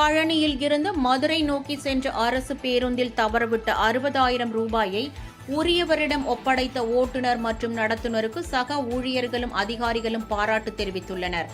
பழனியில் இருந்து மதுரை நோக்கி சென்ற அரசு பேருந்தில் தவறவிட்ட அறுபதாயிரம் ரூபாயை உரியவரிடம் ஒப்படைத்த ஓட்டுநர் மற்றும் நடத்துனருக்கு சக ஊழியர்களும் அதிகாரிகளும் பாராட்டு தெரிவித்துள்ளனர்.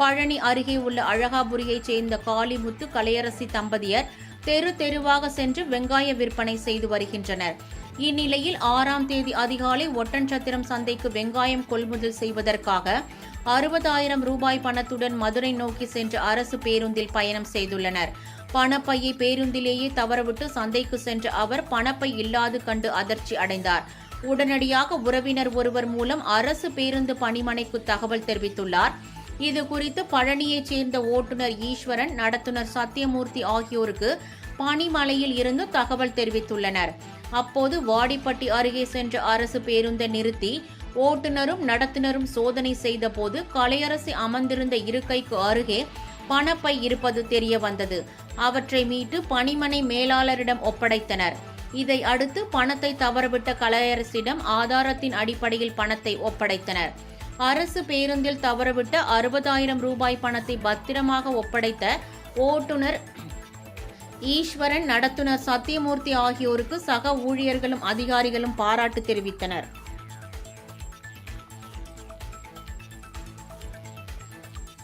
பழனி அருகே உள்ள அழகாபுரியைச் சேர்ந்த காளிமுத்து கலையரசி தம்பதியர் தெரு தெருவாக சென்று வெங்காய விற்பனை செய்து வருகின்றனர். இந்நிலையில் ஆறாம் தேதி அதிகாலை ஒட்டன்சத்திரம் சந்தைக்கு வெங்காயம் கொள்முதல் செய்வதற்காக அறுபதாயிரம் ரூபாய் பணத்துடன் மதுரை நோக்கி சென்ற அரசு பேருந்தில் பயணம் செய்துள்ளனர். பணப்பையை பேருந்திலேயே தவறவிட்டு சந்தைக்கு சென்ற அவர் பணப்பை இல்லாது கண்டு அதிர்ச்சி அடைந்தார். உடனடியாக உறவினர் ஒருவர் மூலம் அரசு பேருந்து பணிமனைக்கு தகவல் தெரிவித்துள்ளார். இது குறித்து பழனியைச் சேர்ந்த ஓட்டுநர் ஈஸ்வரன் நடத்துனர் சத்யமூர்த்தி ஆகியோருக்கு பனிமலையில் இருந்து தகவல் தெரிவித்துள்ளனர். அப்போது வாடிப்பட்டி அருகே சென்ற அரசு பேருந்தை நிறுத்தி ஓட்டுநரும் நடத்துனரும் சோதனை செய்தபோது கலையரசி அமர்ந்திருந்த இருக்கைக்கு அருகே பணப்பை இருப்பது தெரிய வந்தது. அவற்றை மீட்டு பணிமனை மேலாளரிடம் ஒப்படைத்தனர். இதை அடுத்து பணத்தை தவறவிட்ட கலையரசிடம் ஆதாரத்தின் அடிப்படையில் பணத்தை ஒப்படைத்தனர். அரசு பேருந்தில் தவறவிட்ட அறுபதாயிரம் ரூபாய் பணத்தை பத்திரமாக ஒப்படைத்த ஓட்டுநர் ஈஸ்வரன் நடத்துனர் சத்தியமூர்த்தி ஆகியோருக்கு சக ஊழியர்களும் அதிகாரிகளும் பாராட்டு தெரிவித்தனர்.